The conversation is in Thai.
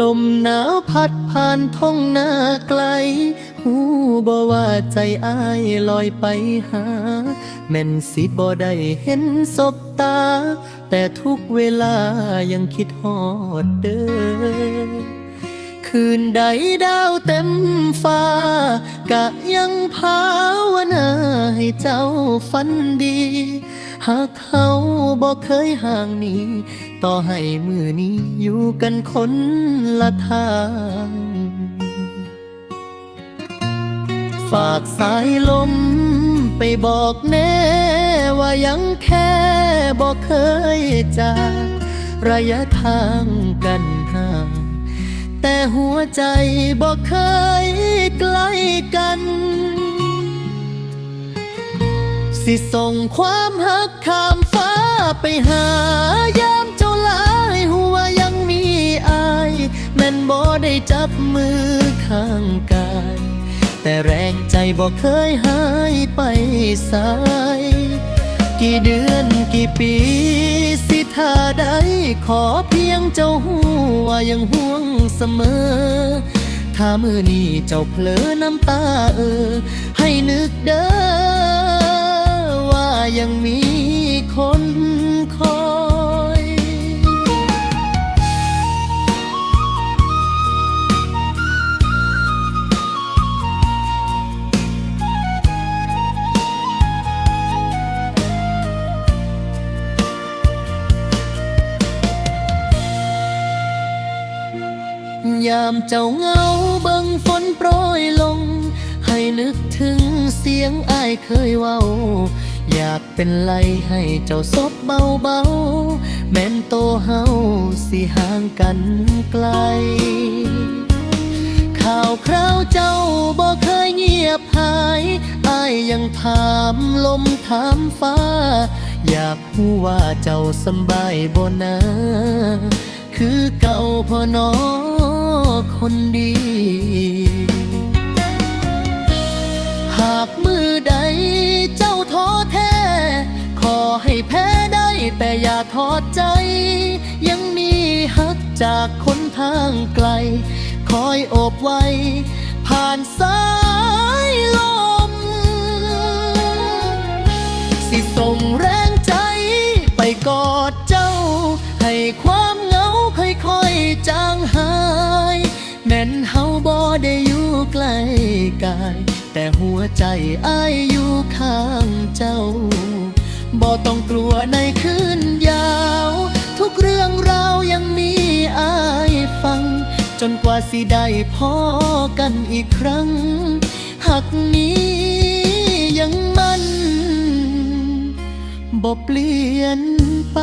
ลมหนาวพัดผ่านท้องนาไกล หูบ่ว่าใจอ้ายลอยไปหา แม่นสิบ่ได้เห็นศบตา แต่ทุกเวลายังคิดฮอดเด้อคืนใดดาวเต็มฟ้า กะยังภาวนาให้เจ้าฝันดี หากเขาบอกเคยห่างหนี้ต่อให้มือนี้อยู่กันคนละทาง ฝากสายลมไปบอกแน่ว่ายังแค่บอกเคยจากระยะทางกันห่างแต่หัวใจบอกเคย สิส่งความหักข้ามฟ้าไปหายามเจ้าหลายหัวยังมีอายแม่นบ่ได้จับมือข้างกาย แต่แรงใจบอกเคยหายไปสาย กี่เดือนกี่ปีสิท่าใดขอเพียงเจ้าหูว่ายังห่วงเสมอถ้ามือนี้เจ้าเผลอน้ำตาเออ ให้นึกเด้อ ยังมีคนคอยยามเจ้าเงาเบิ่งฝนโปรยลง ให้นึกถึงเสียงอ้ายเคยเว้า อยากเป็นไหลให้เจ้าซบเบาๆ แม่นโตเฮาสิห่างกันไกล ข่าวคราวเจ้าบ่เคยเงียบหายอายยังถามลมถามฟ้า อยากรู้ว่าเจ้าสบายบ่นะคือเก่าพอนอคนดี หาก อดใจ ยังมีฮักจากคนทางไกล คอยโอบไว้ ผ่านสายลม สิส่งแรงใจ ไปกอดเจ้า ให้ความเหงาค่อยๆจางหาย แม่นเฮาบ่ได้อยู่ใกล้กาย แต่หัวใจอ้ายอยู่ข้างเจ้าบ่ต้องกลัวในคืนยาวทุ กเรื่องราวยังมีอายฟัง จนกว่าสิได้พอกันอีกครั้ง หักนี้ยังมันบ่เปลี่ยนไป